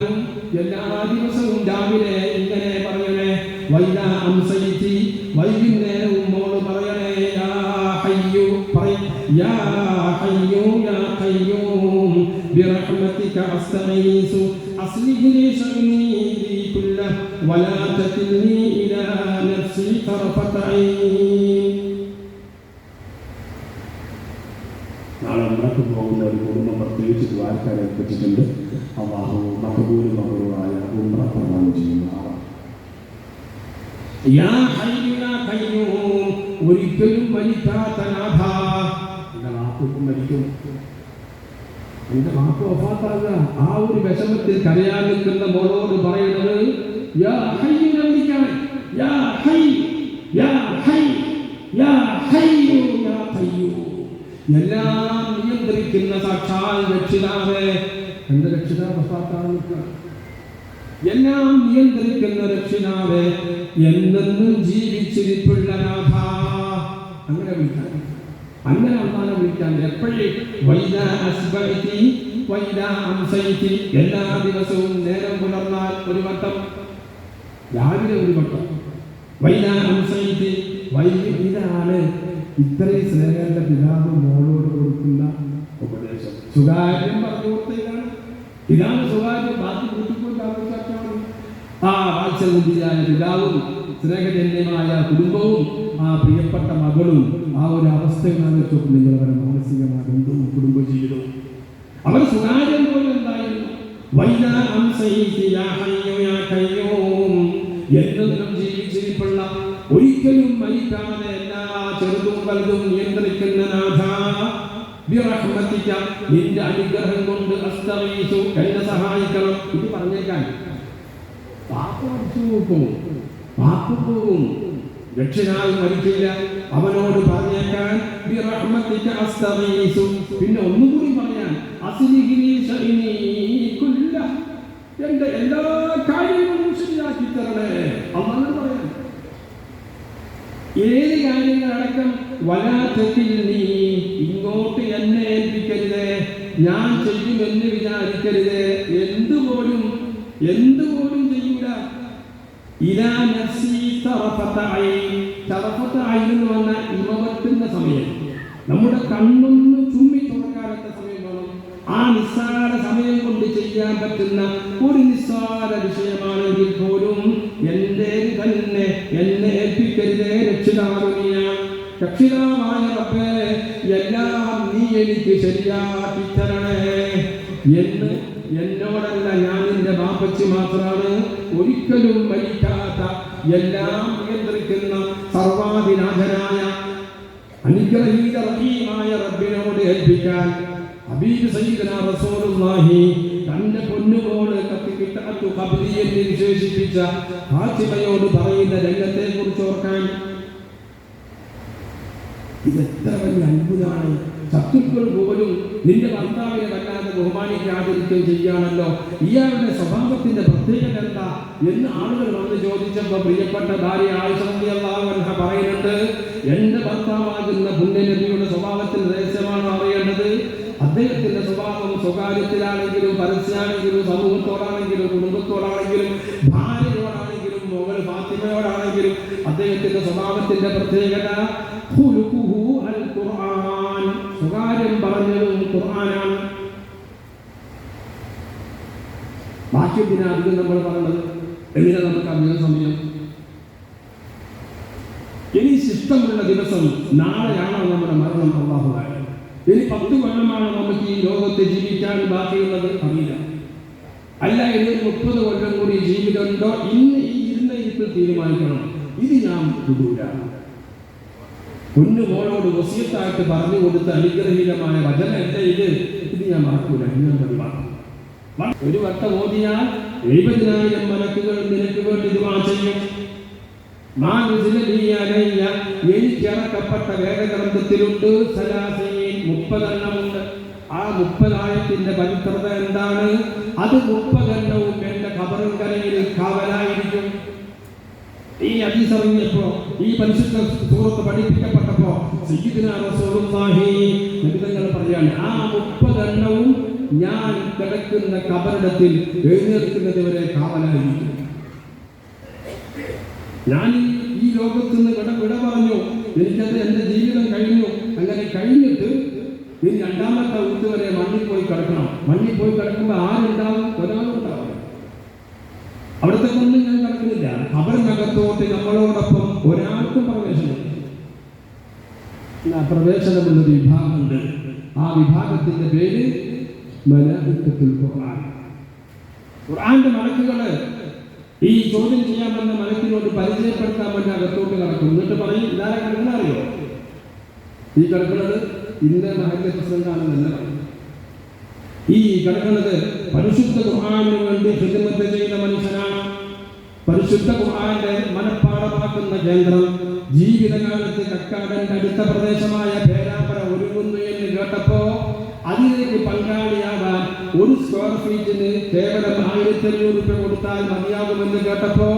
എല്ലാ ദിവസവും രാവിലെ ഇങ്ങനെ പറയണേ വൈദാ അംസയിത്തി വൈകുന്നേരവും മോൾ പറയണേ യാ ഹയ്യു പറയ യാ ഹയ്യു യാ ഹയ്യൂം ബിറഹ്മതിക അസ്തഗീസു അസ്ലിഹ് ലി ശഅനി ലി കുല്ല വലാ തകിൽനി ഇലാ നഫ്സി തർഫത പോകുന്ന ഒരു കുടുംബം പ്രത്യേകിച്ച് ദ്വാരക്കാരെ ഏൽപ്പിച്ചിട്ടുണ്ട് അള്ളാഹു മകബൂലും മഹബൂറായ ഉമ്ര പ്രദാനം ചെയ്യുന്നതാണ് ഒരിക്കലും മരിക്കാത്ത നാഥ. എന്റെ വാക്കും മരിക്കും. എന്റെ വാക്ക് ഒഫാത്താകുക ആ ഒരു വിഷമത്തിൽ കരയാൻ നിൽക്കുന്ന മോളോട് പറയുന്നത് യാ ഹയ്യിനെ വിളിക്കാൻ യാ ഹൈ യാ ഹൈ യാ ഹയ്യു യാ എല്ലാം നിയന്ത്രിക്കുന്ന സാക്ഷാൽ രക്ഷിതാവേ. എന്റെ രക്ഷിതാവ്. എല്ലാം നിയന്ത്രിക്കുന്ന രക്ഷിതാവേ. എന്നെന്നും ജീവിച്ചിരിപ്പുള്ള നാഥ അങ്ങനെ വിളിക്കാൻ അങ്ങനെ അവസാനം വിളിക്കാൻ എപ്പോഴും? വൈദ അസ്ബഇതി വൈദ അംസൈതി എല്ലാ ദിവസവും നേരം പുലർന്നാൽ ഒരു വട്ടം. രാവിലെ ഒരു വട്ടം. ഇതാണ് ഇത്രയും സ്നേഹന്റെ പിതാവ് മോളോട് കൊടുക്കുന്ന ഉപദേശം. സുഖാര്യം പറഞ്ഞു കൊടുത്തേക്കാണ് പിതാവ് സുകാര്യം ബാക്കി കൂട്ടിക്കൊണ്ട് ആവശ്യമാണ് ആ വാത്സല്യത്തിലായ പിതാവും സ്നേഹജന്യമായ കുടുംബവും ആ പ്രിയപ്പെട്ട മകളും ആ ഒരു അവസ്ഥയിലാണ് വെച്ചോക്കും നിങ്ങൾ അവരെ മാനസികമായ ബന്ധവും കുടുംബജീവിതവും? അവർ സുഖാര്യം പോലെ എന്തായിരുന്നു? വൈദ അംസൈതി യാ ഹയ്യു യാ ഖയ്യൂം എന്നെന്നും ജീവിച്ചിരിപ്പുള്ള ഒരിക്കലും മരിക്കാതെ എല്ലാ ചെറുതും വലുതും നിയന്ത്രിക്കുന്ന നാഥ. നിന്റെ അനുഗ്രഹം കൊണ്ട് അസ്തമയിച്ചു എന്നെ സഹായിക്കണം. ഇത് പറഞ്ഞേക്കാൻ. പോകും പാപ്പ പോകും രക്ഷനായി മരിക്കില്ല അവനോട് പറഞ്ഞേക്കാൻ പിന്നെ ഒന്നുകൂടി പറയാൻ കുല്ല എന്റെ എല്ലാ കാര്യങ്ങളും ശരിയാക്കി തരണേ. അമ്മ പറയാൻ ഏത് കാര്യങ്ങളടക്കം വലാത്തത്തിൽ നീ ഇങ്ങോട്ട് എന്നെ ഏൽപ്പിക്കരുത് ഞാൻ ചെയ്യുമെന്ന് വിചാരിക്കരുത് എന്തുപോലും എന്തുപോലും ചെയ്യൂല. ഇലാ നഫ്സി ഇമവത്തുന്ന സമയം. നമ്മുടെ കണ്ണൊന്ന് ചുമ്മി തുറക്കാനുള്ള സമയം വേണം. ആ നിസ്സാര സമയം കൊണ്ട് ചെയ്യാൻ പറ്റുന്ന ഒരു നിസ്സാര വിഷയമാണെങ്കിൽ പോലും എന്റെ തന്നെ എന്നെ ഏൽപ്പിക്കരുതേ രക്ഷിതാവിനെയാണ് രക്ഷിതാവായ റബ്ബേ എല്ലാം നീ എനിക്ക് ശരിയാക്കി തരണേ. എന്ന് എന്നോടല്ല ഞാൻ നിന്റെ ബാപ്പച്ചി മാത്രമാണ് ഒരിക്കലും മരിക്കാത്ത എല്ലാം നിയന്ത്രിക്കുന്ന സർവാധിനാഥനായ അനുഗ്രഹീതീയമായ റബ്ബിനോട് ഏൽപ്പിക്കാൻ ഹബീബ് സയ്യിദന റസൂലുള്ളാഹി തന്റെ പൊന്നുമോൾ കത്തിക്കിട്ടാത്തു കബരി എന്ന് വിശേഷിപ്പിച്ച ഫാത്തിമയോട് പറയുന്ന രംഗത്തെ കുറിച്ച് ഓർക്കാൻ ഇതെത്ര വലിയ അത്ഭുതമാണ്. ശത്രുക്കൾ പോലും നിന്റെ ഭർത്താവിനെ വല്ലാതെ ബഹുമാനിക്കാതിരിക്കുകയും ചെയ്യാണല്ലോ ഇയാളുടെ സ്വഭാവത്തിന്റെ പ്രത്യേകത എന്താ എന്ന് ആളുകൾ വന്ന് ചോദിച്ചപ്പോൾ പ്രിയപ്പെട്ട ഭാര്യ ആയുഷ പറയുന്നുണ്ട് എന്റെ ഭർത്താവാകുന്ന പുണ്യനബിയുടെ സ്വഭാവത്തിൽ രഹസ്യമാണ് അറിയേണ്ടത്? അദ്ദേഹത്തിന്റെ സ്വഭാവം സ്വകാര്യത്തിലാണെങ്കിലും പരസ്യാണെങ്കിലും സമൂഹത്തോടാണെങ്കിലും കുടുംബത്തോടാണെങ്കിലും ഭാര്യയോടാണെങ്കിലും മകൾ ഫാത്തിമയോടാണെങ്കിലും അദ്ദേഹത്തിന്റെ സ്വഭാവത്തിന്റെ പ്രത്യേകത സ്വകാര്യം പറഞ്ഞതും ഖുർആനാണ്. ബാക്കിയത്തിന് അധികം നമ്മൾ പറഞ്ഞത്? എങ്ങനെ നമുക്ക് അധികം സമയം? ഇനി ശിഷ്ടമുള്ള ദിവസം നാളെയാണോ നമ്മുടെ മരണം അള്ളാഹുവായ ഇനി പത്ത് കൊല്ലമാണ് നമുക്ക് ഈ ലോകത്ത് ജീവിക്കാൻ ബാക്കിയുള്ളത് അറിയില്ല. അല്ല ഇനി മുപ്പത് കൊല്ലം കൂടി ജീവിതമുണ്ടോ? ഇന്ന് ഈ ഇരുന്ന ഇരിപ്പിൽ തീരുമാനിക്കണം. ഇത് ഞാൻ വിടൂല കുഞ്ഞു മോളോട് വസീത്തായിട്ട് പറഞ്ഞു കൊടുത്ത അനുഗ്രഹീതമായ വചന എന്റെ ഇത്? ഇത് ഞാൻ മറക്കൂല. ഇന്നും ഒരു വട്ടം ഓതിയാൽ എഴുപതിനായിരം മലക്കുകൾ നിനക്ക് വേണ്ടി ദുആ ചെയ്യും. എനിക്കിറക്കപ്പെട്ട വേദഗ്രന്ഥത്തിലുണ്ട് സലാസീൻ മുപ്പതെണ്ണമുണ്ട്. ആ മുപ്പതായത്തിന്റെ പവിത്രത എന്താണ്? അത് മുപ്പതെണ്ണവും എന്റെ ഖബറും കരയിൽ കാവലായിരിക്കും. ഈ അതിസറിഞ്ഞപ്പോ ഈ പരിശുദ്ധ സുഹൃത്ത് പഠിപ്പിക്കപ്പെട്ടപ്പോ പറയാണ് ആ മുപ്പതെണ്ണവും ഞാൻ കിടക്കുന്ന കബറിടത്തിൽ എഴുന്നേൽക്കുന്നത് കാവലായിരിക്കും. ഞാൻ ഈ- ലോകത്ത് വിട വിട പറഞ്ഞു എനിക്കത് എന്റെ ജീവിതം കഴിഞ്ഞു. അങ്ങനെ കഴിഞ്ഞിട്ട് ഇനി രണ്ടാമത്തെ ഊത്ത് വരെ മണ്ണിൽ പോയി കിടക്കണം. മണ്ണിൽ പോയി കിടക്കുമ്പോൾ ആരുണ്ടാവും? ഒരാളുണ്ടാവും അവിടുത്തെ ഒന്നും ഞാൻ കിടക്കുന്നില്ല. അവരിനകത്തോട്ട് നമ്മളോടൊപ്പം ഒരാൾക്കും പ്രവേശനമില്ല. ആ പ്രവേശനമുള്ളൊരു വിഭാഗമുണ്ട്. ആ വിഭാഗത്തിന്റെ പേര് മലക്കുൽ ഖുർആൻ. ഖുർആന്റെ മലക്കുകൾ ഈ ചോദ്യം ചെയ്യാൻ വന്ന മലക്കിനോട് പരിചയപ്പെടുത്താൻ വേണ്ടി അകത്തോട്ട് കിടക്കും എന്നിട്ട് പറയും ഇതാരെ കിടക്കുന്ന അറിയോ? ഈ കിടക്കുന്നത് ഇന്ന മഹല്യ പ്രസിഡന്റാണെന്ന് ഈ കിടക്കുന്നത് പരിശുദ്ധ ഖുർആാനിന് വേണ്ടി ഹിദമത്ത് ചെയ്ത മനുഷ്യനാണ്. പരിശുദ്ധ ഖുർആന്റെ മനഃപ്പാടമാക്കുന്ന കേന്ദ്രം ജീവിതകാലത്ത് കക്കാടന്റെ അടുത്ത പ്രദേശമായ പേരാപ്പുര ഒരുങ്ങുന്നു എന്ന് കേട്ടപ്പോ അതിലേക്ക് പങ്കാളിയാകാൻ ഒരു സ്ക്വയർ ഫീറ്റിന് കേവലം ആയിരത്തി അഞ്ഞൂറ് രൂപ കൊടുത്താൽ മതിയാകുമെന്ന് കേട്ടപ്പോ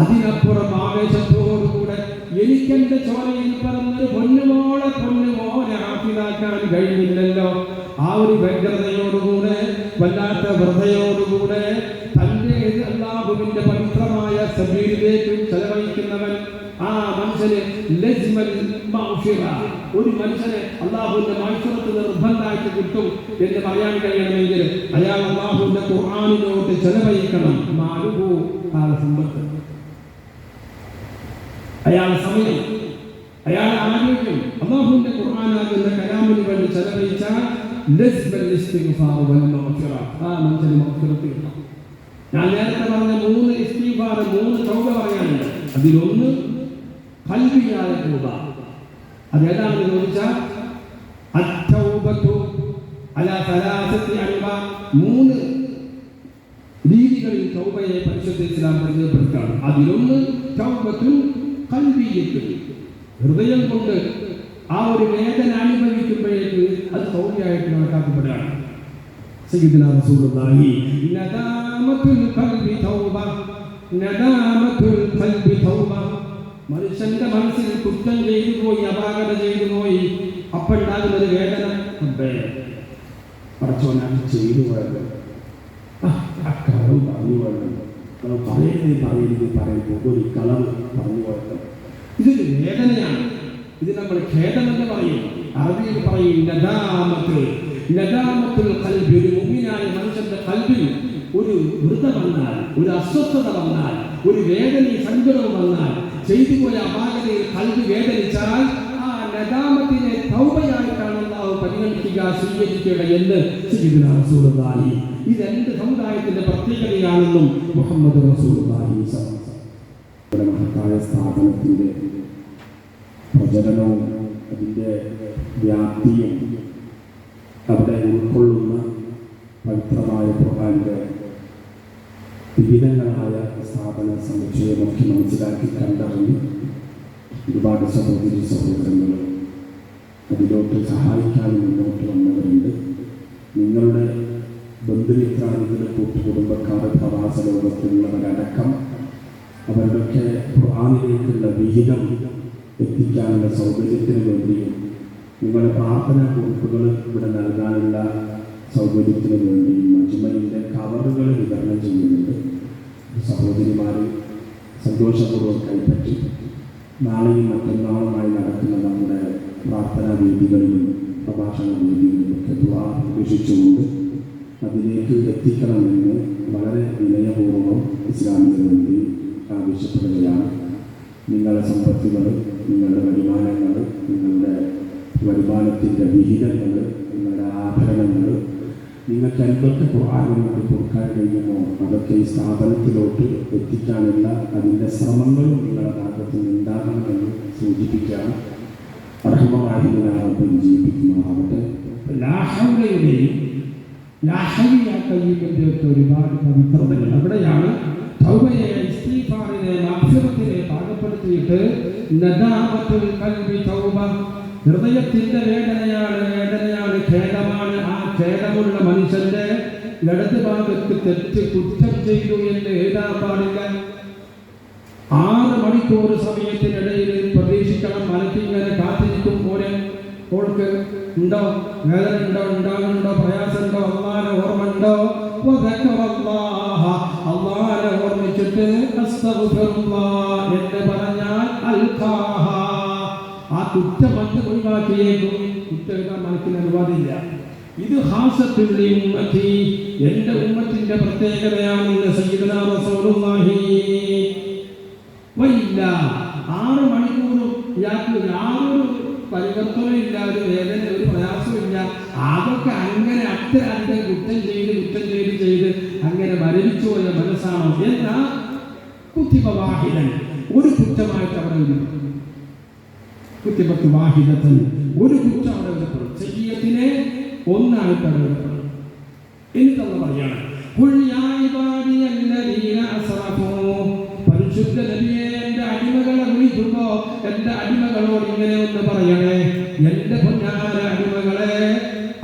അതിനപ്പുറം എനിക്കെന്റെ ചോരയിൽ പറഞ്ഞൊരു പൊന്നുമോളെ പൊന്നുമോനെ ഹാഫിലാക്കാൻ കഴിഞ്ഞില്ലല്ലോ. ആ ഒരു വ്യഗ്രതയോടുകൂടെ വല്ലാത്ത വ്രതയോടുകൂടെ തന്റെ അള്ളാഹുവിന്റെ പവിത്രമായ സബീരിലേക്ക് ചെലവഴിക്കുന്നവൻ ആ മനുഷ്യന്. ഒരു മനുഷ്യനെ അള്ളാഹുവിന്റെ മത്സരത്ത് നിർബന്ധമായിട്ട് കിട്ടും എന്ന് പറയാൻ കഴിയണമെങ്കിൽ അയാൾ അള്ളാഹുവിന്റെ ഖുർആാനിലോട്ട് ചെലവഴിക്കണം. മാലുഹു കാല അയാളുടെ സമയം അയാളെ ആരോഗ്യം അള്ളാഹുവിന്റെ ഖുർആനാകുന്ന കലാമിന് വേണ്ടി കിട്ടും ഞാൻ നേരത്തെ പറഞ്ഞ മൂന്ന് മൂന്ന് തൗബ പറയാനുണ്ട്. അതിലൊന്ന് അതേതാണെന്ന് ചോദിച്ചാൽ മൂന്ന് രീതികളിൽ തൗബയെ പരിശുദ്ധ പരിചയപ്പെടുത്താണ് അതിലൊന്ന് തൗബത്തുൽ കൽബിയത്ത് ഹൃദയം കൊണ്ട് ആ ഒരു വേദന അനുഭവിക്കുമ്പോഴേക്ക് അത് സൗമ്യമായിട്ട് കണക്കാക്കപ്പെടുകയാണ് സയ്യിദ്ന റസൂലുള്ളാഹി നദാമത്തുൽ ഖൽബി തൗബ നദാമത്തുൽ ഖൽബി തൗബ. മനുഷ്യന്റെ മനസ്സിൽ കുറ്റം ചെയ്തു പോയി അപാകത ചെയ്തു പോയി അപ്പോഴുണ്ടാകുന്ന ഒരു വേദന പറച്ചോനാണ് ചെയ്തു പോയത്. ആ, കളവ് പറഞ്ഞു പോയത്. പറയുന്നത് പറയുന്നത് പറയുമ്പോൾ ഒരു കളവ് പറഞ്ഞു പോയത്. ഇതൊരു വേദനയാണ് ഇത് നമ്മൾ ഖേദമെന്ന് പറയും. അറബിയിൽ പറയും ലതാമത്ത്. നദാമത്തുൽ കൽബി ഒരു മുമ്പിനായ മനുഷ്യന്റെ കൽബിൽ ഒരു വൃത വന്നാൽ ഒരു അസ്വസ്ഥത വന്നാൽ ഒരു വേദനയും സങ്കടവും വന്നാൽ ചെയ്തു പോയ അപാകതയിൽ കൽബി വേദനിച്ചാൽ ആ ലതാമത്തിനെ തൗബയായിട്ടാണ് അള്ളാഹു പരിഗണിക്കുക സ്വീകരിക്കുക എന്ന് രണ്ട് സമുദായത്തിന്റെ പ്രത്യേകതയാണെന്നും മുഹമ്മദ് റസൂലുള്ളാഹി സ്വല്ലല്ലാഹു അലൈഹി വസല്ലം ഇവിടെ മഹത്തായ സ്ഥാപനത്തിന്റെ പ്രചരണവും അതിന്റെ വ്യാപ്തിയും അവിടെ ഉൾക്കൊള്ളുന്ന പവിത്രമായ ഖുർആന്റെ വിവിധങ്ങളായ സ്ഥാപന സമുച്ചയമൊക്കെ മനസ്സിലാക്കി കണ്ടറിഞ്ഞ് ഒരുപാട് സഹോദരി സഹോദരങ്ങൾ അതിലോട്ട് സഹായിക്കാൻ മുന്നോട്ട് വന്നവരുണ്ട്. നിങ്ങളുടെ ബന്ധുമിത്രാദികൾ കൂട്ടുകുടുംബക്കാർ പ്രവാസ ലോകത്തിലുള്ളവരടക്കം അവരുടെയൊക്കെ ഖുർആാനിലേക്കുള്ള വിഹിതം എത്തിക്കാനുള്ള സൗകര്യത്തിന് വേണ്ടിയും നിങ്ങളുടെ പ്രാർത്ഥനാ കുറിപ്പുകൾ ഇവിടെ നൽകാനുള്ള സൗകര്യത്തിന് വേണ്ടിയും മജ്മലിന്റെ കവറുകൾ വിതരണം ചെയ്യുന്നുണ്ട്. സഹോദരിമാർ സന്തോഷപൂർവം കൈപ്പറ്റി നാളെയും മറ്റന്നാളുമായി നടക്കുന്ന നമ്മുടെ പ്രാർത്ഥനാ വേദികളിലും പ്രഭാഷണ വേദികളിലും ദ്വാ പ്രതീക്ഷിച്ചുകൊണ്ട് അതിലേക്ക് എത്തിക്കണമെന്ന് വളരെ വിനയപൂർവം ഇസ്ലാമിന് വേണ്ടി ആവശ്യപ്പെടുകയാണ്. നിങ്ങളുടെ സമ്പത്തുകൾ നിങ്ങളുടെ വരുമാനങ്ങൾ നിങ്ങളുടെ വരുമാനത്തിന്റെ വിഹിതങ്ങൾ നിങ്ങളുടെ ആഭരണങ്ങൾ നിങ്ങൾക്ക് എന്തൊക്കെ ഖുർആാനിന് വേണ്ടി കൊടുക്കാൻ കഴിയുമോ അതൊക്കെ ഈ സ്ഥാപനത്തിലോട്ട് എത്തിക്കാനുള്ള അതിന്റെ ശ്രമങ്ങളും നിങ്ങളുടെ ഭാഗത്ത് ഉണ്ടാകണമെന്ന് സൂചിപ്പിക്കുകയാണ്. അർഹമാഹിനാകും ജീവിപ്പിക്കുന്നതാവട്ടെ ലാഹയുടെയും ലാഹവിയാക്കയ്യതിന്റെ ഒക്കെ ഒരുപാട് പവിത്രതകൾ അവിടെയാണ്. തൗബയെ ഇസ്തിഗ്ഫാറിനെ മഗ്ഫിറത്തിനെ പാകപ്പെടുത്തിയിട്ട് നദാമത്തുൽ ഖൽബി തൗബ. ഹൃദയത്തിന്റെ വേദനയാണ് വേദനയാണ് ഖേദമാണ്. ആ ഖേദമുള്ള മനുഷ്യന്റെ ഇടത് ഭാഗത്ത് തെറ്റ് കുറ്റം ചെയ്തു എന്ന് എഴുതാൻ പാടില്ല. ആറ് മണിക്കൂർ സമയത്തിനിടയിൽ പ്രതീക്ഷിക്കണം മനസ്സിങ്ങനെ കാത്തിരിക്കും. പോലെ ഓൾക്ക് ഉണ്ടോ? വേദന ഉണ്ടോ ഉണ്ടാകുന്നുണ്ടോ? പ്രയാസമുണ്ടോ? അള്ളാനെ ഓർമ്മ ഉണ്ടോ അള്ളാനെ ഓർമ്മിച്ചിട്ട് എന്ന് പറഞ്ഞാൽ അൽഖാഹ. ആ കുറ്റം അത് ഒഴിവാക്കിയേക്കും. കുറ്റം മനസ്സിന് അനുവാദമില്ല. ഇത് ഹാസത്തുള്ളി ഉമ്മത്തി. എന്റെ ഉമ്മത്തിന്റെ പ്രത്യേകതയാണെന്ന് സയ്യിദുനാ റസൂലുള്ളാഹി. വയില്ല ആറ് മണിക്കൂറും ഇയാൾക്ക് യാതൊരു പരിവർത്തനവും ഇല്ല ഒരു വേദന ഒരു പ്രയാസമില്ല അതൊക്കെ അങ്ങനെ അത്ര കുറ്റം ചെയ്ത് കുറ്റം ചെയ്ത് അങ്ങനെ മരവിച്ചു എന്ന മനസ്സാണോ? എന്നാ കുത്തിപവാഹിതൻ ഒരു കുറ്റമായിട്ട് അവിടെ എഴുതപ്പെടും കുത്തിപത്ത് വാഹിതത്തിൽ ഒരു കുറ്റം അവിടെ എഴുതപ്പെടും ശരീരത്തിനെ ഒന്നായിട്ട് അവിടെ എഴുതപ്പെടും എന്നിട്ടല്ല പറയാണ്? പരിശുദ്ധ നബിയെ എന്റെ അടിമകളെ വിളിക്കുമ്പോ എന്റെ അടിമകളോട് ഇങ്ങനെ ഒന്ന് പറയണേ. എന്റെ പൊന്നാര അടിമകളെ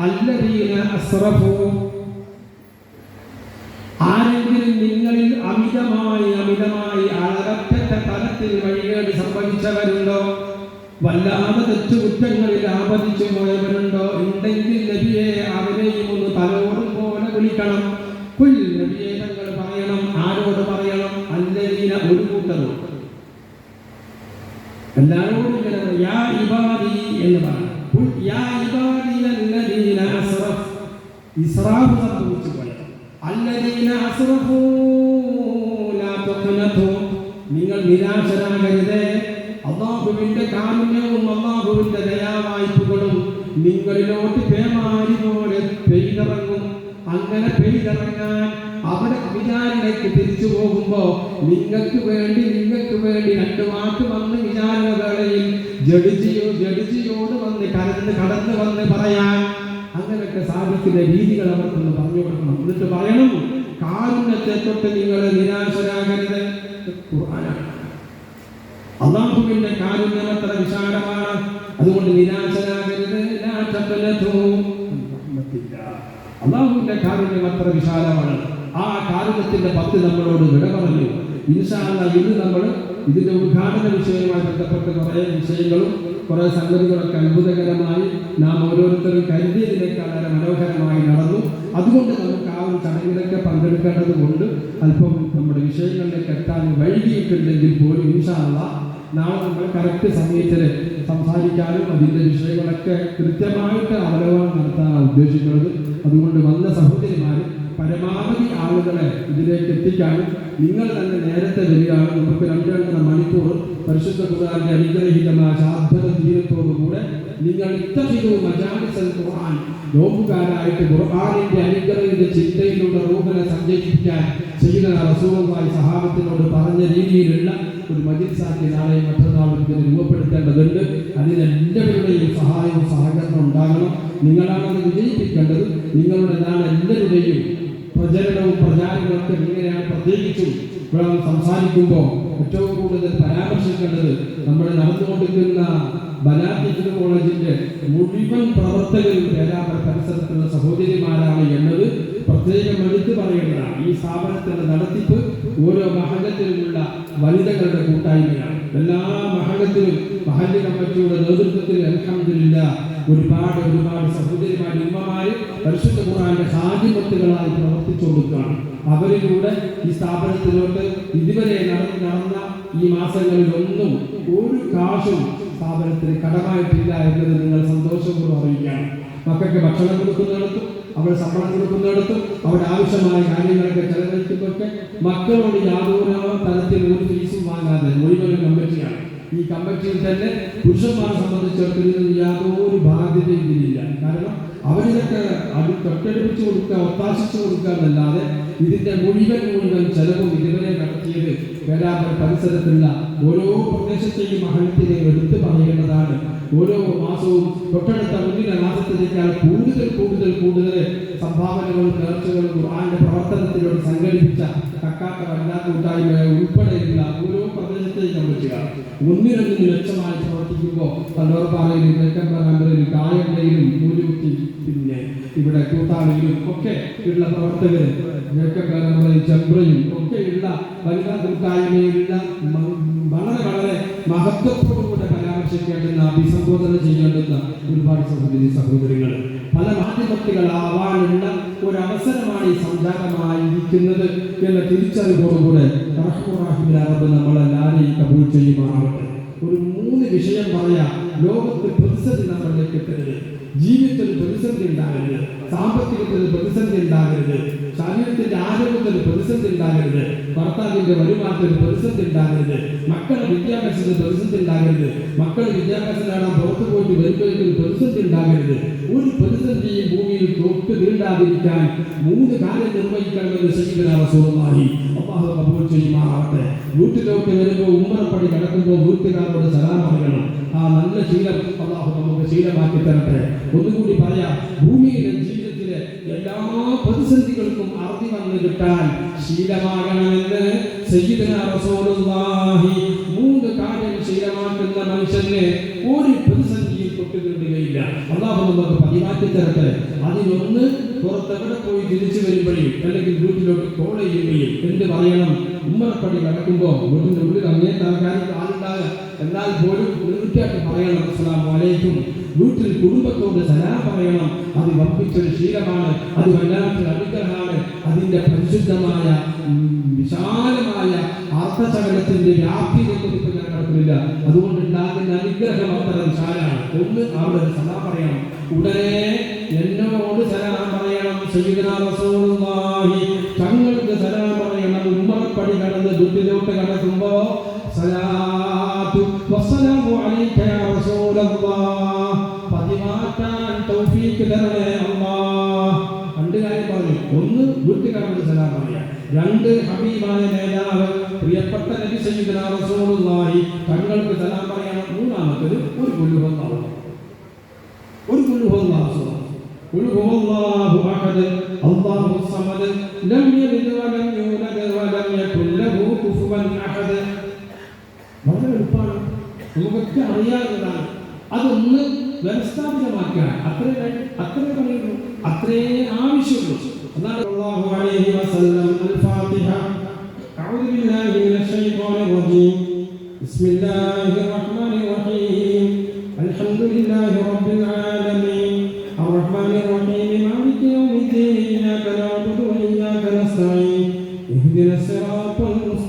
അല്ലദീന അസ്റഫൂ. അമിതമായി അളവറ്റ തലത്തിൽ വഴികേട് സംഭവിച്ചവരുണ്ടോ? വല്ലാതെ തെറ്റുകുറ്റങ്ങളിൽ ആപതിച്ചു പോയവരുണ്ടോ? ഉണ്ടെങ്കിൽ നബിയെ അവരെയും ഒന്ന് തലോടും പോലെ വിളിക്കണം കുൽ നബിയെ തങ്ങൾ പറയണം ആരോട് പറയണം അല്ലദീന ഒരു കൂട്ടരും എല്ലാവരോടും ഇങ്ങനെ പറയും, യാ ഇബാദി എന്ന് പറയണം കുൽ യാ ഇബാദി അല്ലദീന അസ്റഫ് ഇസ്രാഫ് സംഭവിച്ചു പോയത് അല്ലദീന അസ്റഫൂ ലാ തഖ്നതു നിങ്ങൾ നിരാശരാകരുത് അള്ളാഹുവിന്റെ കാരുണ്യവും അള്ളാഹുവിന്റെ ദയാവായ്പകളും നിങ്ങളിലോട്ട് പേമാരി പോലെ പെയ്തിറങ്ങും. അങ്ങനെ പെയ്തിറങ്ങാൻ അവിടെ വിചാരണയ്ക്ക് തിരിച്ചു പോകുമ്പോ നിങ്ങൾക്ക് വേണ്ടി നിങ്ങൾക്ക് വേണ്ടി രണ്ടു വാക്ക് വന്ന് വിചാരണ വേളയിൽ ജഡ്ജിയോ ജഡ്ജിയോട് വന്ന് കടന്ന് കടന്നു വന്ന് പറയാൻ അങ്ങനെയൊക്കെ സാധിക്കുന്ന രീതികൾ അവർക്കൊന്ന് പറഞ്ഞു കൊടുക്കണം. എന്നിട്ട് പറയണം കാരുണ്യത്തെ തൊട്ട് നിങ്ങൾ നിരാശരാകരുത്. ഖുർആനാണ്. അള്ളാഹുവിന്റെ കാരുണ്യം അത്ര വിശാലമാണ്. അതുകൊണ്ട് നിരാശനാകരുത്. അള്ളാഹുവിന്റെ കാരുണ്യം അത്ര വിശാലമാണ്. ആ കാരുണ്യത്തിന്റെ പത്ത് നമ്മളോട് വിട പറഞ്ഞു ഇൻഷാല്ല ഇന്ന് നമ്മൾ ഇതിന്റെ ഉദ്ഘാടന വിഷയവുമായി ബന്ധപ്പെട്ട് കുറേ വിഷയങ്ങളും കുറേ സംഗതികളൊക്കെ അത്ഭുതകരമായി നാം ഓരോരുത്തരും കരുതിയതിനേക്കാൾ വളരെ മനോഹരമായി നടന്നു. അതുകൊണ്ട് നമുക്ക് ആ ഒരു ചടങ്ങിലൊക്കെ പങ്കെടുക്കേണ്ടത് കൊണ്ട് അല്പം നമ്മുടെ വിഷയങ്ങളിലേക്ക് എത്താൻ വൈകിയിട്ടുണ്ടെങ്കിൽ പോലും ഇൻഷാല്ല നാളെ നമ്മൾ കറക്റ്റ് സമയത്തിൽ സംസാരിക്കാനും അതിന്റെ വിഷയങ്ങളൊക്കെ കൃത്യമായിട്ട് അവലോകനം നടത്താനാണ് ഉദ്ദേശിക്കുന്നത്. അതുകൊണ്ട് വന്ന സഹോദരിമാർ പരമാവധി ആളുകളെ ഇതിലേക്ക് എത്തിക്കാൻ നിങ്ങൾ തന്നെ നേരത്തെ വരികയാണ് നമുക്ക് രണ്ട് രണ്ടര മണിക്കൂർ പരിശുദ്ധ ഖുർആന്റെ അനുഗ്രഹീതമായ ശാബ്ദ ജീവത്തോടുകൂടെ നിങ്ങൾ ഇത്തരത്തിലും മജാലിസൽ ഖുർആൻ നോമ്പുകാരായിട്ട് ഖുർആനിന്റെ അനുഗ്രഹീത ചിന്തയിലൂടെ റൂഹനെ സഞ്ചരിപ്പിക്കാൻ ചെയ്യുന്ന റസൂലുള്ളാഹി സഹാബത്തിനോട് പറഞ്ഞ രീതിയിലുള്ള ഒരു മജിൽസാക്കി നാളെ മറ്റന്നാളും രൂപപ്പെടുത്തേണ്ടതുണ്ട്. അതിന് എല്ലാവരുടെയും സഹായവും സഹകരണം ഉണ്ടാകണം. നിങ്ങളാണത് വിജയിപ്പിക്കേണ്ടത് നിങ്ങളുടെ നാളെ എല്ലാവരുടെയും പ്രചരണവും പ്രചാരണവും ഒക്കെ ഇങ്ങനെയാണ് പ്രത്യേകിച്ചും ഇവിടെ സംസാരിക്കുമ്പോൾ ഏറ്റവും കൂടുതൽ പരാമർശിക്കേണ്ടത് നമ്മൾ നടന്നുകൊണ്ടിരിക്കുന്ന ബനാത്തിക്കുന്ന കോളേജിന്റെ മുഴുവൻ പ്രവർത്തകരും പേരാമ്പ്ര പരിസരത്തുള്ള സഹോദരിമാരാണ് എന്നത് പ്രത്യേകം എടുത്തു പറയേണ്ടതാണ്. ഈ സ്ഥാപനത്തിന്റെ നടത്തിപ്പ് ഓരോ മഹലത്തിലുമുള്ള വനിതകളുടെ കൂട്ടായ്മയാണ്. എല്ലാ മഹലത്തിലും മഹല്യ കമ്മിറ്റിയുടെ നേതൃത്വത്തിൽ അലഹമില്ല ഒരുപാട് ഒരുപാട് സഹോദരിമാർ ഉമ്മമാര് പരിശുദ്ധ ഖുർആന്റെ ഹാജിമത്തുകളായി പ്രവർത്തിച്ചുകൊടുക്കുകയാണ് അവരിലൂടെ ഈ സ്ഥാപനത്തിലോട്ട് ഇതുവരെ നടന്ന് ഈ മാസങ്ങളിലൊന്നും ഒരു കാശും സ്ഥാപനത്തിന് കടമായിട്ടില്ല എന്നത് നിങ്ങൾ സന്തോഷപൂർവം അറിയിക്കുകയാണ്. മക്കൾക്ക് ഭക്ഷണം കൊടുക്കുന്നിടത്തും അവിടെ ശമ്പളം കൊടുക്കുന്നിടത്തും അവരുടെ ആവശ്യമായ കാര്യങ്ങളൊക്കെ ചെലവഴിക്കുമ്പോഴൊക്കെ മക്കളോട് യാതൊരു തരത്തിൽ ഒരു ഫീസും വാങ്ങാതെ മുഴുവൻ കമ്മിറ്റിയാണ്. ഈ കമ്മിറ്റിയിൽ തന്നെ പുരുഷന്മാരെ സംബന്ധിച്ചിടത്തോളം യാതൊരു ബാധ്യതയും ഇതിലില്ല കാരണം അവരിതൊക്കെ അത് തൊട്ടടുപ്പിച്ച് കൊടുക്കുക ഒത്താശിച്ചു കൊടുക്കുക എന്നല്ലാതെ ഇതിന്റെ മുഴുവൻ മുഴുവൻ ചെലവും ഇതുവരെ നടത്തിയത് വേലാമ്പർ പരിസരത്തുള്ള ഓരോ പ്രദേശത്തെയും മഹത്വത്തെ എടുത്തു പറയേണ്ടതാണ് ഓരോ മാസവും തൊട്ടടുത്ത മുന്നിലെ മാസത്തിനേക്കാൾ കൂടുതൽ കൂടുതൽ കൂടുതൽ സംഭാവനകളും നേർച്ചകളും ഖുർആന്റെ പ്രവർത്തനത്തിലൂടെ സംഘടിപ്പിച്ച കക്കാത്ത വല്ലാത്ത കൂട്ടായ്മ ഉൾപ്പെടെയുള്ള ഓരോ പ്രദേശത്തെയും കമ്മിറ്റിയാണ് ഒന്നിനൊന്നിന് ലക്ഷ്യമായി പ്രവർത്തിക്കുമ്പോൾ തലോർപ്പാറയിലും തെക്കമ്പറമ്പലയിലും കായമ്പലയിലും മൂലുകുത്തി പിന്നെ ഇവിടെ കൂട്ടാളിയിലും ഒക്കെ ഉള്ള പ്രവർത്തകർ തെക്കമ്പറമ്പലയും ചെമ്പ്രയും ഒക്കെയുള്ള വനിതാ കൂട്ടായ്മയിലുള്ള വളരെ വളരെ മഹത്വത്തോടുകൂടെ പരാമർശിക്കേണ്ടുന്ന അഭിസംബോധന ചെയ്യേണ്ടുന്ന ഒരുപാട് സഹോദരി സഹോദരികൾ പല മാധ്യമത്തികളാവാനുള്ള ഒരു അവസരമാണ് ഈ സംജാതമായിരിക്കുന്നത് എന്ന തിരിച്ചറിവോടുകൂടെ റഹ്മുറാഹിമിൻ അറബ് നമ്മളെല്ലാവരെയും കബൂൾ ചെയ്യുമാറാവട്ടെ ഒരു മൂന്ന് വിഷയം പറയാം. ലോകത്ത് പ്രതിസന്ധി നമ്മളിലേക്ക് എത്തരുത് ജീവിതത്തിൽ പ്രതിസന്ധി ഉണ്ടാകരുത് സാമ്പത്തികത്തിൽ പ്രതിസന്ധി ഉണ്ടാകരുത് ശരീരത്തിന്റെ ആരോഗ്യത്തിൽ പ്രതിസന്ധി ഉണ്ടാകരുത് ഭർത്താവിന്റെ വരുമാനത്തിൽ പ്രതിസന്ധി ഉണ്ടാകരുത് മക്കളുടെ വിദ്യാഭ്യാസത്തിൽ പ്രതിസന്ധി ഉണ്ടാകരുത് മക്കളുടെ വിദ്യാഭ്യാസം നേടാൻ പുറത്തു പോയിട്ട് വരുമ്പോഴേക്കും പ്രതിസന്ധി ഉണ്ടാകരുത് ഒരു പ്രതിസന്ധിയും ഭൂമിയിൽ തൊട്ട് വീണ്ടാതിരിക്കാൻ മൂന്ന് കാര്യം നിർവഹിക്കണമെന്ന് ശരീരനാഥി അള്ളാഹു കബൂൽ ചെയ്യുമാറാവട്ടെ വീട്ടിലോട്ട് വരുമ്പോൾ ഉമ്മറപ്പടി കിടക്കുമ്പോൾ വീട്ടുകാരോട് സലാം പറയണം ആ നല്ല ശീലം അള്ളാഹു നമുക്ക് ശീലമാക്കി തരട്ടെ. ഒന്നുകൂടി പറയാം ഭൂമിയിലെ ജീവിതത്തിലെ എല്ലാ പ്രതിസന്ധികൾക്കും അറുതി വന്നു കിട്ടാൻ ശീലമാകണമെന്ന് മൂന്ന് കാര്യം ശീലമാക്കുന്ന മനുഷ്യന് ഒരു പ്രതിസന്ധിയും തൊട്ട് കിട്ടുകയില്ല അള്ളാഹു നമുക്ക് പതിമാറ്റി തരട്ടെ. അതിനൊന്ന് പുറത്തെവിടെ പോയി തിരിച്ചു വരുമ്പോഴും അല്ലെങ്കിൽ വീട്ടിലോട്ട് കോൾ ചെയ്യുകയും എന്ത് പറയണം? ഉമ്മറപ്പടി നടക്കുമ്പോൾ വീട്ടിന്റെ ഉള്ളിൽ അങ്ങേ താൽക്കാലിക ആളുണ്ടാകുക എന്നാൽ പോലും തീർച്ചയായിട്ടും പറയണം അസ്സാം വലൈക്കും വീട്ടിൽ കുടുംബത്തോട് സലാം പറയണം. അത് വമ്പിച്ചൊരു ശീലമാണ് അത് വല്ലാത്തൊരു അനുഗ്രഹമാണ്. അതിന്റെ പരിശുദ്ധമായ വിശാലമായ അർത്ഥശകലത്തിന്റെ വ്യാപ്തി ഇപ്പൊ ഞാൻ നടക്കുന്നില്ല അതുകൊണ്ട് ഉണ്ടാകുന്ന അനുഗ്രഹം അത്ര വിശാലാണ് ഒന്ന് അവിടെ ഒരു സലാം പറയണം. ഉടനെ എന്നോട് സലാം പറയണം. റസൂലുള്ളാഹി. തങ്ങൾക്ക് സലാം പറയണം. ഉമ്മറപ്പടി കടന്ന് വീട്ടിലോട്ട് കടക്കുമ്പോ സലാത്തു വസ്സലാമു അലൈക യാ റസൂലല്ലാഹ്. പതിമാറ്റാൻ തൗഫീഖ് തരണേ അല്ലാഹ് രണ്ട് കാര്യം പറഞ്ഞു. ഒന്ന് വീട്ടുകാരോട് സലാം രണ്ട് ഹബീബായ നേതാവ് പ്രിയപ്പെട്ട നബി സയ്യിദുനാ റസൂലുള്ളാഹി തങ്ങൾക്ക് സലാം പറയാൻ മൂന്നാമത്തത് ഒരു കൊല്ലുഹല്ലാഹു ഒരു കൊല്ലുഹല്ലാഹു قل هو الله احد الله الصمد لم يلد ولم يولد ولم يكن له كفوا احد വളരെ എളുപ്പമാണ് നമുക്കൊക്കെ അറിയാവുന്നതാണ് അതൊന്ന് വ്യവസ്ഥാപിതമാക്കാൻ അത്രേ വേണ്ട- അത്രേ പറയുള്ളൂ അത്രേ ആവശ്യമുള്ളൂ അതാണ് അല്ലാഹു അലൈഹി വസല്ലം അൽ-ഫാത്തിഹ أعوذ بالله من الشيطان الرجيم بسم الله الرحمن الرحيم الحمد لله رب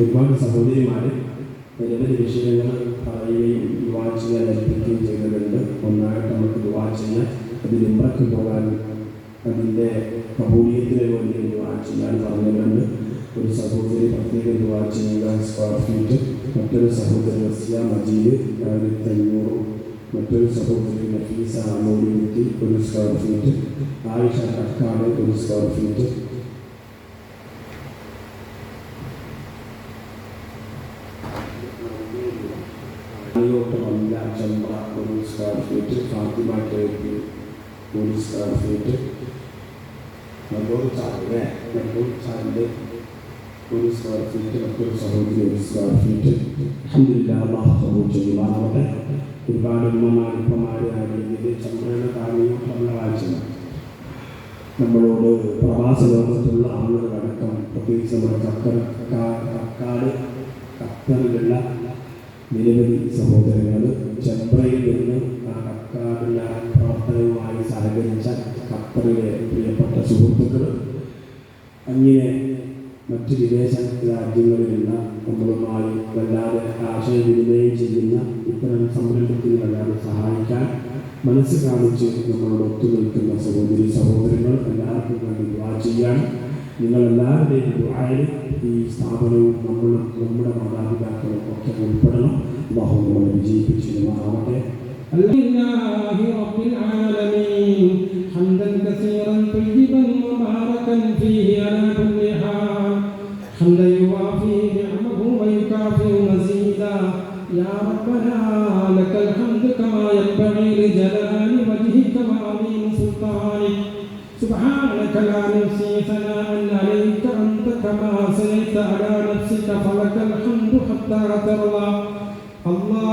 ഒരുപാട് സഹോദരിമാർ നിരവധി വിഷയങ്ങൾ പറയുകയും ദുവാ ചെയ്യാൻ ഏൽപ്പിക്കുകയും ചെയ്യുന്നുണ്ട് ഒന്നായിട്ട് നമുക്ക് ദുവാ ചെയ്യാൻ അതിൽ ഉമ്രക്ക് പോകാൻ അതിന്റെ കബൂലിയത്തിന് വേണ്ടി ദുവാ ചെയ്യാൻ പറഞ്ഞിട്ടുണ്ട്. ഒരു സഹോദരി പ്രത്യേക ദുവാ ചെയ്യുക സ്ക്വയർ മറ്റൊരു സഹോദരി റസിയ മജീദ് ആയിരത്തി അഞ്ഞൂറ് മറ്റൊരു സഹോദരി നഫീസ അമൂലിറ്റി ഒരു സ്ക്വയർ ഫീറ്റ് ആയിഷ കക്കാട് ഒരു സ്ക്വയർ ചമ്പ്ര ഒരു സ്ക്വയർ ഫീറ്റ് ഫാത്തിമ കേക്ക് ഒരു സ്ക്വയർ ഫീറ്റ് മറ്റൊരു ചാറിലെ മറ്റൊരു ചാറിന്റെ ഒരു സ്ക്വയർ ഫീറ്റ് മറ്റൊരു സഹോദരി ഒരു സ്ക്വയർ ഫീറ്റ് അഹമ്മദില്ല അള്ളാഹു കബൂൽ ചെയ്യുവാനാവട്ടെ ഒരുപാട് ഉമ്മമാർ ഉപ്പമാർ ആരോഗ്യത്തിൽ ചന്ദ്രയുടെ കാര്യം പറഞ്ഞ വായിച്ചത്. നമ്മളോട് പ്രവാസ ലോകത്തുള്ള ആളുകളടക്കം പ്രത്യേകിച്ച് നമ്മുടെ കക്കർ കക്കാ- കക്കാട് ഖത്തറിലുള്ള നിരവധി സഹോദരങ്ങൾ ചെമ്പ്രയിൽ നിന്ന് കക്കാടുള്ള പ്രവർത്തനവുമായി സഹകരിച്ച ഖത്തറിലെ പ്രിയപ്പെട്ട സുഹൃത്തുക്കൾ അങ്ങനെ മറ്റ് വിദേശ രാജ്യങ്ങളിലുള്ള നമ്മളുമായി വല്ലാതെ ആശയവിനിമയം ചെയ്യുന്ന ഇത്തരം സംരംഭത്തിന് വല്ലാതെ സഹായിക്കാൻ മനസ്സ് കാണിച്ച് നമ്മളോട് ഒത്തുനിൽക്കുന്ന സഹോദരി സഹോദരങ്ങൾ എല്ലാവർക്കും വേണ്ടി ദുആ ചെയ്യാൻ നിങ്ങളെല്ലാവരുടെയും ദുആയിൽ ഈ സ്ഥാപനവും നമ്മളും നമ്മുടെ മാതാപിതാക്കളും ഒക്കെ ഉൾപ്പെടണം. اللهم বিজয় পিছিয়ে মহামাকে আলহামদুলিল্লাহ রাব্বিল আলামিন হামদান কাসীরান তাইয়িবান মুবারাকান ফীহি আলা কুল্লি হাল হামদান ইউয়াফি নি'মাহু ওয়া ইউকাফি মাযীদা يا ربنا لك الحمد كما ينبغي لجلال وجهك وعظيم سلطانك سبحانك لا نحصي ثناء عليك انت كما اثنيت على نفسك فلك الحمد حتى ترضى আল্লাহ